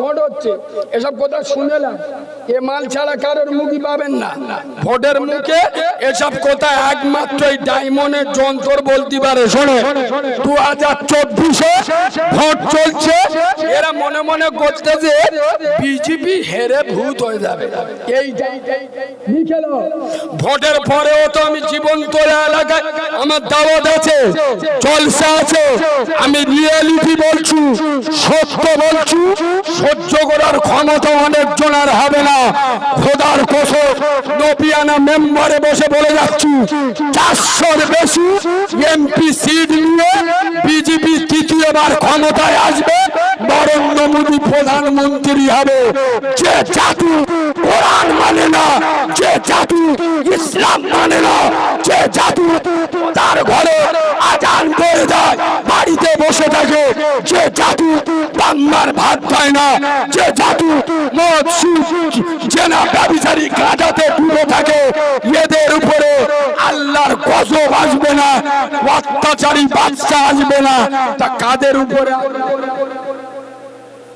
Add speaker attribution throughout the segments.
Speaker 1: Vote হচ্ছে। এসব কথা শুনেলাম এ মাল ছাড়া কারোর মুখই পাবেন না। ভোটের মুখে এসব কথা একমাত্র এই ডায়মন্ডের যন্ত্র বলতে পারে। শোনে দু হাজার চব্বিশে ভোট চলছে। এরা মনে মনে করতে যে বিজেপি হেরে ভূত হয়ে যাবে। এই ভোটের পরেও তো আমি জীবন তোলা এলাকায় আমার দাওয়াত আছে, জলসা আছে। আমি রিয়েলিটি বলছি, সত্য বলছি। সহ্য করার ক্ষমতা অনেক জনের হবে না। খোদার কোষে নবিয়ানা মেম্বারে বসে বলে যাচ্ছি, চারশোর বেশি এমপি সিট নিয়ে বিজেপি তৃতীয়বার ক্ষমতায় আসবে, নরেন্দ্র মোদী প্রধানমন্ত্রী হবে। যে জাতি কোরআন মানে না, যে জাতি ইসলাম মানে না, যে জাতি তার ঘরে আজান করে দেয় বাড়িতে বসে থাকে, যে জাতি বাংলার ভাত পায় না। যে জাদু, মদ সুদ জেনা ব্যবচারী গাঁজাতে ডুবে থাকে এদের উপরে আল্লাহর গজব আসবে না, অত্যাচারী বাচ্চা আসবে না। তা কাদের উপরে?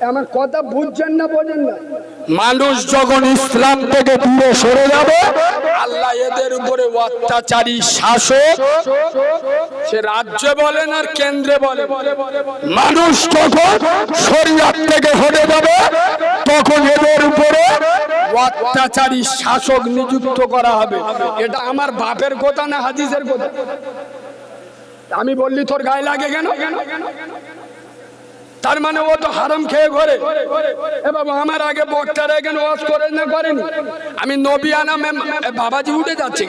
Speaker 1: আমার কথা বুঝছেন না বোঝেন না। মানুষ যখন ইসলাম থেকে দূরে সরে যাবে, আল্লাহ এদের উপরে অত্যাচারী শাসক, সে রাজ্যে বলেন আর কেন্দ্রে বলে মানুষ যখন শরীয়ত থেকে সরে যাবে, তখন এদের উপরে অত্যাচারী শাসক নিযুক্ত করা হবে। এটা আমার বাপের কথা না হাদিসের কথা? আমি বললি তোর গায়ে লাগে কেন? তার মানে ও তো হারাম খেয়ে ঘরে। এবং আমার আগে বক্তারা এখানে ওয়াজ করেন না করেনি। আমি নবী আনা বাবাজি উঠে যাচ্ছে।